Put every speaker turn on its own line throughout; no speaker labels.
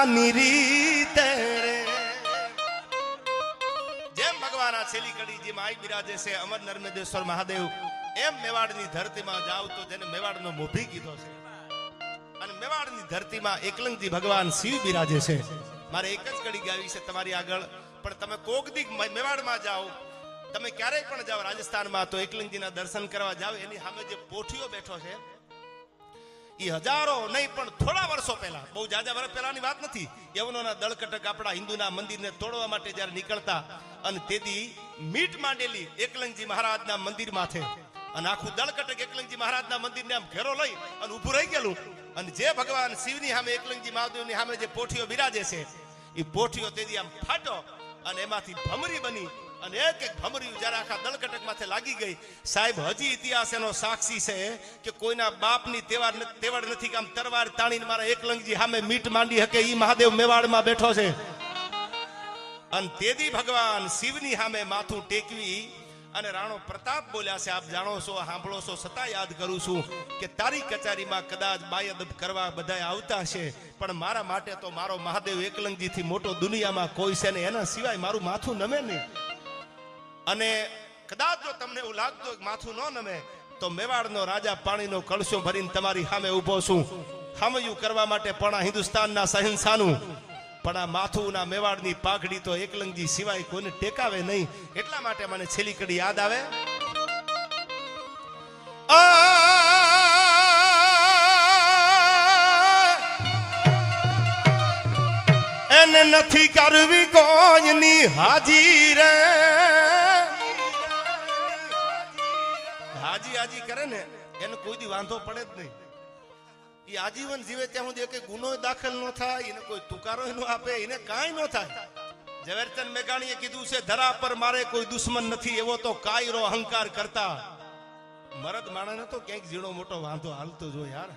રાણાની રીતે ધરતીમાં જાવ ભગવાન શિવ બિરાજે છે. મારે એક જ કડી ગાવી છે તમારી આગળ, પણ તમે કોક દી મે- મેવાડમાં જાઓ, તમે ક્યારેય પણ જાઓ રાજસ્થાનમાં તો એકલંગજીના દર્શન કરવા જાઓ, એની સામે જે પોઠીઓ બેઠો છે એ હજારો નહીં, પણ થોડા વર્ષો પહેલા, બહુ જાજા વર્ષ પહેલાની વાત નથી, યવનોના દળકટક આપણા હિન્દુના મંદિરને તોડવા માટે જ્યારે નીકળતા, અને તેથી મીટ માંડેલી એકલંગજી મહારાજના મંદિર માથે. અને આખું દળકટક એકલંગજી મહારાજના મંદિરને આમ ઘેરો લઈ અને ઊભું રહી ગયેલું. અને જે ભગવાન શિવની સામે, એકલંગજી મહાદેવની સામે જે પોઠીઓ બિરાજે છે એ પોઠીઓ તેથી આમ ફાટો અને એમાંથી ભમરી બની અને એક એક ભમરી જ્યારે આખા દળકટક માથે લાગી ગઈ, સાહેબ, હજી ઇતિહાસ એનો સાક્ષી છે કે કોઈના બાપની તેવાર તેવાડ નથી કે આમ તરવાર તાણીને મારા એકલંગજી સામે મીટ માંડી હકે ઈ મહાદેવ મેવાડમાં બેઠો છે. અને તેદી ભગવાન શિવની સામે માથું ટેકવી અને રાણો પ્રતાપ બોલ્યા છે, આપ જાણો છો, સાંભળો છો છતાં યાદ કરું છું કે તારી કચારીમાં કદાચ બાયદબ કરવા બધાય આવતા છે, પણ મારા માટે તો મારો મહાદેવ એકલંગજીથી મોટો દુનિયામાં કોઈ છે ને એના સિવાય મારું માથું નમે નહીં. અને કદાચ જો તમને એવું લાગતું માથું ન નમે, તો મેવાડનો રાજા પાણીનો કળશો ભરીને તમારી સામે ઊભો છું. હમયું કરવા માટે પણ આ હિન્દુસ્તાનના સહિંસાનું. પણ આ માથુંના મેવાડની પાઘડી તો એકલંગજી સિવાય કોઈને ટેકાવે નહીં. એટલા માટે મને છેલ્લી કડી યાદ આવે. એને નથી કરવી કોઈની હાજી રે. હાજી આજી કરે ને, એને કોઈ દી વાંધો પડે જ નહીં. એ આજીવન જીવે ત્યાં સુધી એક ગુનો દાખલ ન થાય, એને કોઈ તુકારો ન આપે, એને કાંઈ ન થાય. ઝવેરચંદ મેઘાણીએ કીધું છે, ધરા પર મારે કોઈ દુશ્મન નથી, એવો તો કાયરો અહંકાર કરતા. મરદ માણસને તો ક્યાંક ઝીણો મોટો વાંધો હાલતો જો યાર.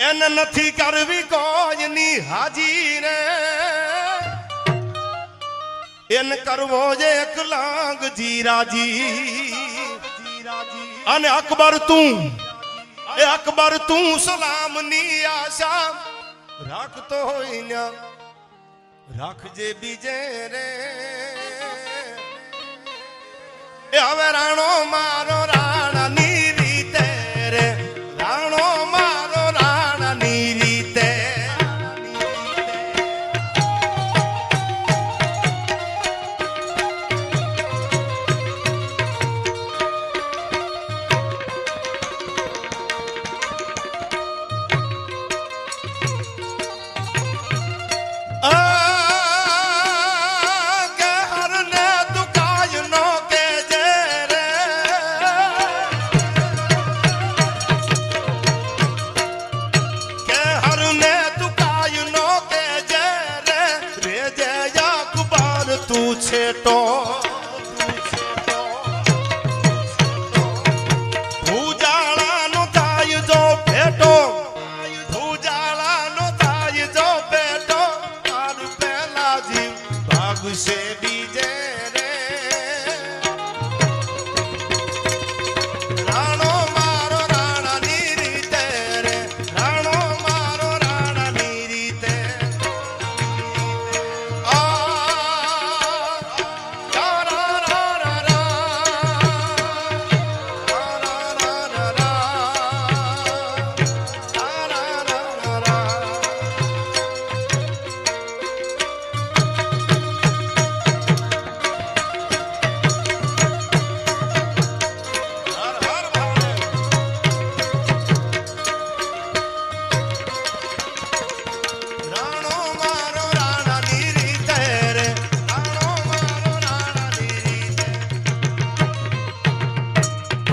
એને નથી કરવી કોઈની હાજી રે. એને કરવો જે એક લાગ જીરાજી. અને અકબર તું, એ અકબર તું સલામની આશા રાખતો હોય ને, રાખજે બીજે રે. એ હવે રાણો મારો રાણાની તું છેટો ભૂજાળાનો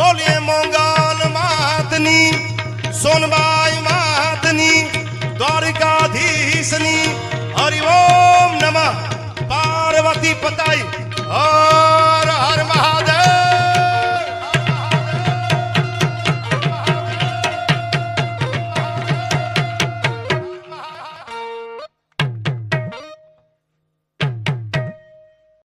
બોલીએ મોંગલ માતની સોનબાઈ માતની દ્વારિકાધીશની હરિ ઓમ નમઃ પાર્વતી પતાઈ હર